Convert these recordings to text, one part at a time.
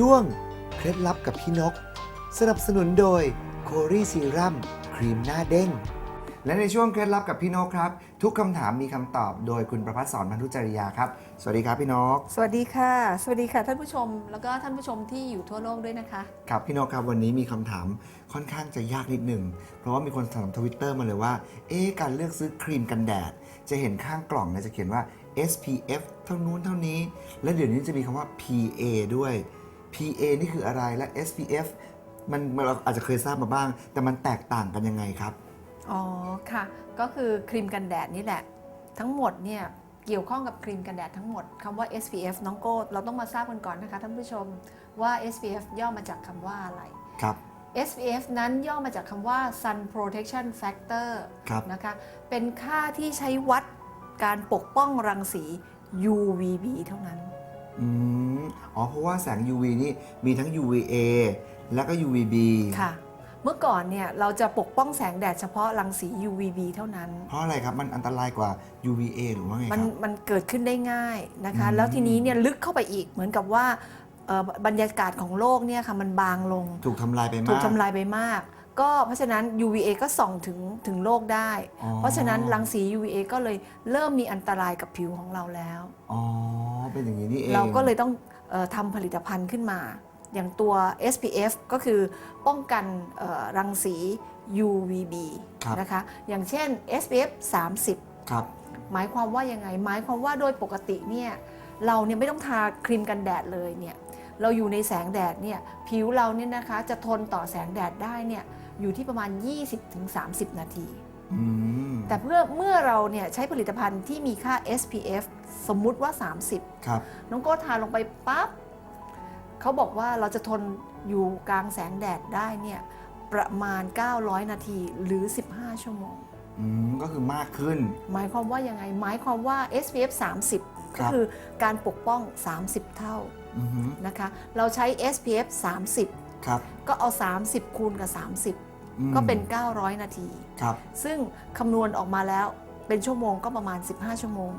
ช่วงเคล็ดลับกับพี่นก สนับสนุนโดยโครีซีรัมครีมหน้าเด้ง และในช่วงเคล็ดลับกับพี่นกครับ ทุกคำถามมีคำตอบโดยคุณประพัฒสอนพันธุจริยาครับ สวัสดีครับพี่นก สวัสดีค่ะ สวัสดีค่ะท่านผู้ชม แล้วก็ท่านผู้ชมที่อยู่ทั่วโลกด้วยนะคะ ครับพี่นกครับวันนี้มีคำถามค่อนข้างจะยากนิดหนึ่ง เพราะว่ามีคนถามทวิตเตอร์มาเลยว่า เอ๊ะการเลือกซื้อครีมกันแดด จะเห็นข้างกล่องเนี่ยจะเขียนว่า SPF เท่านู้นเท่านี้ และเดี๋ยวนี้จะมีคำว่า PA ด้วย PA นี่คืออะไรและ SPF มันมันเราอาจจะเคยทราบมาบ้าง แต่มันแตกต่างกันยังไงครับ อ๋อค่ะ ก็คือครีมกันแดดนี่แหละ ทั้งหมดเนี่ยเกี่ยวข้องกับครีมกันแดดทั้งหมดคำว่า SPF น้องโก้เราต้องมาทราบกันก่อนนะคะท่านผู้ชมว่า SPF ย่อมาจากคำว่าอะไรครับ SPF นั้นย่อมาจากคำว่า Sun Protection Factor ครับนะคะเป็นค่าที่ใช้วัดการปกป้องรังสี UVB เท่านั้น อืมอ๋อ เพราะว่าแสง UV นี่มีทั้ง UVA แล้วก็ UVB ค่ะ เมื่อก่อนเนี่ยเราจะปกป้องแสงแดดเฉพาะรังสี UVB เท่านั้น เพราะอะไรครับ มันอันตรายกว่า UVA หรือว่าไงคมันรับมันเกิดขึ้นได้ง่ายนะคะ อืม แล้วทีนี้เนี่ยลึกเข้าไปอีกเหมือนกับว่าเอ่อบรรยากาศของโลกเนี่ยค่ะมันบางลง ถูกทำลายไปมาก ถูกทำลายไปมาก ก็เพราะฉะนั้น UVA ก็ส่องถึงถึงโลกได้ อ๋อ เพราะฉะนั้นรังสี UVA ก็เลยเริ่มมีอันตรายกับผิวของเราแล้ว อ๋อ เป็นอย่างนี้นี่เอง เราก็เลยต้องเออทำผลิตภัณฑ์ขึ้นมา อย่างตัว SPF ก็คือป้องกันเอ่อรังสี UVB ครับ นะคะ อย่างเช่น SPF 30 ครับ หมายความว่ายังไง หมายความว่าโดยปกติเนี่ยเราเนี่ยไม่ต้องทาครีมกันแดดเลยเนี่ย เราอยู่ในแสงแดดเนี่ยผิวเราเนี่ยนะคะจะทนต่อแสงแดดได้เนี่ยอยู่ที่ประมาณ 20-30 นาทีอืมแต่เพื่อเมื่อเราเนี่ยใช้ผลิตภัณฑ์ที่มีค่า SPF สมมุติว่า 30 ครับ น้องโก้ทาลงไปปั๊บเขาบอกว่าเราจะทนอยู่กลางแสงแดดได้เนี่ยประมาณ 900 นาทีหรือ 15 ชั่วโมงอืมก็คือมากขึ้น หมายความว่ายังไง หมายความว่า SPF 30ค ก็รับคือการปกป้อง 30 เท่าอือฮึนะคะเราใช้ SPF ครับ30ก็เอา 30 คูณกับอืม30 ก็เป็น 900 นาทีครับซึ่งคำนวณออกมาแล้วเป็นชั่วโมงก็ประมาณ 15 ชั่วโมง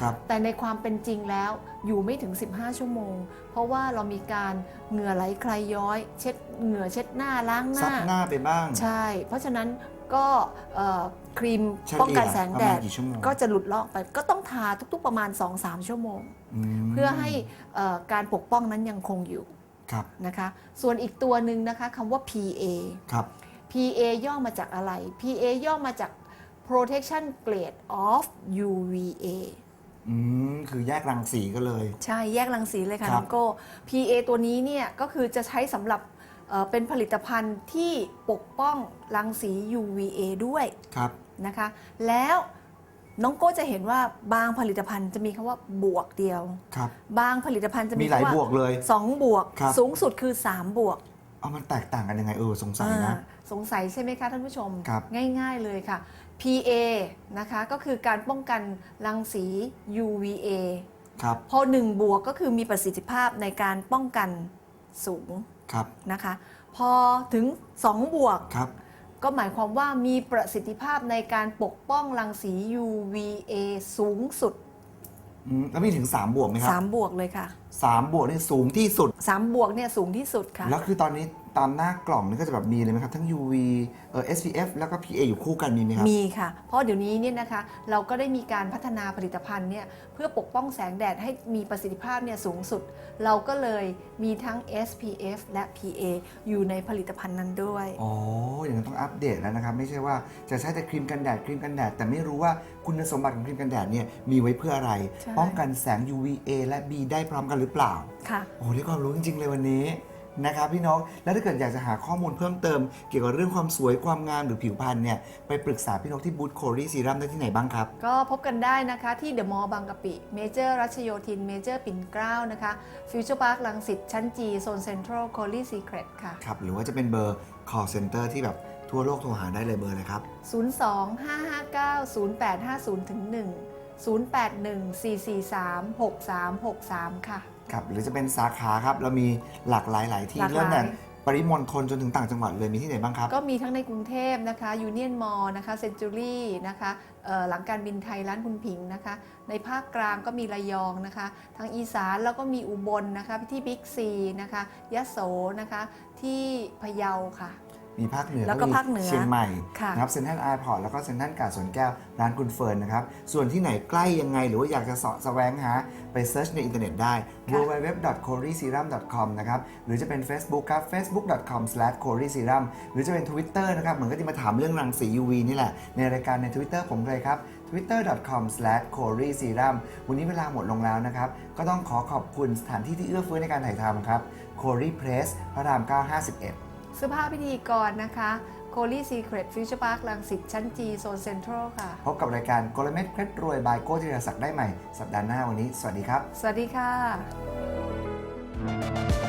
ครับแต่ในความเป็นจริงแล้วอยู่ไม่ถึง 15 ชั่วโมง เพราะว่าเรามีการเหงื่อไหลใครย้อย เช็ดเหงื่อเช็ดหน้าล้างหซับน้าหน้าไปบ้างใช่ เพราะฉะนั้นก็เอ่อครีมเฉลี่ยป้องกันแสงแดประดมาณกี่ชั่วโมงก็จะหลุดลอกไปก็ต้องทาทุกๆประมาณ 2-3 ชั่วโมง มเพื่อให้เอ่อการปกป้องนั้นยังคงอยู่ครับนะคะ ส่วนอีกตัวหนึ่งนะคะคำว่า PA ครับ PA ย่อมาจากอะไร PA ย่อมาจาก protection grade of UVA อืมคือแยกรังสีก็เลย ใช่แยกรังสีเลยค่ะครับ น้องโก้ PA ตัวนี้เนี่ยก็คือจะใช้สำหรับเอ่อเป็นผลิตภัณฑ์ที่ปกป้องรังสี UVA ด้วยครับ นะคะ แล้วน้องโก้จะเห็นว่าบางผลิตภัณฑ์จะมีคำว่าบวกเดียว ครับ บางผลิตภัณฑ์จะมีมีหลายคำว่าบวกเลย สองบวก ครับ สูงสุดคือ 3 บวก เอามันแตกต่างกันยังไงเออสงสัยนะอ่าสงสัยใช่ไหมคะท่านผู้ชมครับง่ายๆเลยค่ะ PA นะคะก็คือการป้องกันรังสี UVA ครับพอ1บวกก็คือมีประสิทธิภาพในการป้องกันสูงครับนะคะ พอถึง 2 บวกครับก็หมายความว่ามีประสิทธิภาพในการปกป้องรังสี UVA สูงสุด อืมแล้วมีถึง 3 บวกไหมครับ3บวกเลยค่ะ3บวกนี่สูงที่สุด3บวกเนี่ยสูงที่สุดค่ะ แล้วคือตอนนี้ ตามหน้ากล่องนี่ก็จะแบบมีเลยไหมครับ ทั้ง UV เอ่อ SPF แล้วก็ PA อยู่คู่กันมีไหมครับ มีค่ะ เพราะเดี๋ยวนี้เนี่ยนะคะเราก็ได้มีการพัฒนาผลิตภัณฑ์เนี่ยเพื่อปกป้องแสงแดดให้มีประสิทธิภาพเนี่ยสูงสุด เราก็เลยมีทั้ง SPF และ PA อยู่ในผลิตภัณฑ์นั้นด้วย อ๋อ อย่างนั้นต้องอัปเดตแล้วนะครับ ไม่ใช่ว่าจะใช้แต่ครีมกันแดดครีมกันแดด แต่ไม่รู้ว่าคุณสมบัติของครีมกันแดดเนี่ยมีไว้เพื่ออะไร ใช่ ป้องกันแสง UVA และ B ได้พร้อมกันหรือเปล่า ค่ะ โอ้ได้ความรู้จริงๆเลยวันนี้ นะครับพี่น้อง แล้วถ้าเกิดอยากจะหาข้อมูลเพิ่มเติม เกี่ยวกับเรื่องความสวยความงามหรือผิวพรรณเนี่ยไปปรึกษาพี่นกที่บูธโคลีซีรัมได้ที่ไหนบ้างครับ ก็พบกันได้นะคะที่เดอะมอลล์บางกะปิเมเจอร์รัชโยธินเมเจอร์ปิ่นเกล้านะคะฟิวเจอร์พาร์คลังสิตชั้นจีโซนเซ็นทรัลโคลีซีเครตค่ะครับหรือว่าจะเป็นเบอร์ call center ที่แบบทั่วโลกโทรหาได้เลยเบอร์เลยครับ 02-559-0850ถึง1 0814436363 ค่ะ ครับหรือจะเป็นสาขาครับเรามีหลากหลายหลายที่หลากหลาย เริ่มแต่ปริมณฑลจนถึงต่างจังหวัดเลยมีที่ไหนบ้างครับ ก็มีทั้งในกรุงเทพนะคะยูเนียนมอลนะคะเซนจูรี่นะคะเอ่อหลังการบินไทยร้านคุณผิงนะคะ ในภาคกลางก็มีระยองนะคะ ทางอีสานแล้วก็มีอุบลนะคะที่บิ๊กซีนะคะยะโสนะคะที่พะเยาค่ะ มีภาคเหนือแล้วก็มีภาคเหนือเชียงใหม่ค่ะนะครับเซ็นทรัลแอร์พอร์ตแล้วก็เซ็นทรัลกาดสวนแก้วร้านคุณเฟิร์นนะครับ ส่วนที่ไหนใกล้ยังไงหรือว่าอยากจะเสาะแสวงหา ไปเซิร์ชในอินเทอร์เน็ตได้ www.coryserum.com นะครับ หรือจะเป็น Facebook ครับ facebook.com/coryserum หรือจะเป็น Twitter นะครับ เหมือนก็ที่มาถามเรื่องรังสี UV นี่แหละ ในรายการใน Twitter ผมเลยครับ twitter.com/coryserum วันนี้เวลาหมดลงแล้วนะครับ ก็ต้องขอขอบคุณสถานที่ที่เอื้อเฟื้อในการถ่ายทำครับ Cory Press พระราม 951เสื้อผ้าพิธีกรนะคะโคลี่ซีเครตฟิวเจอร์พาร์คลังสิตชั้นจีโซนเซ็นทรัลค่ะ พบกับรายการกลเม็ดเคล็ดรวยบายโก้ธีรศักดิ์ได้ใหม่ สัปดาห์หน้าวันนี้ สวัสดีครับ สวัสดีค่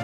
ะ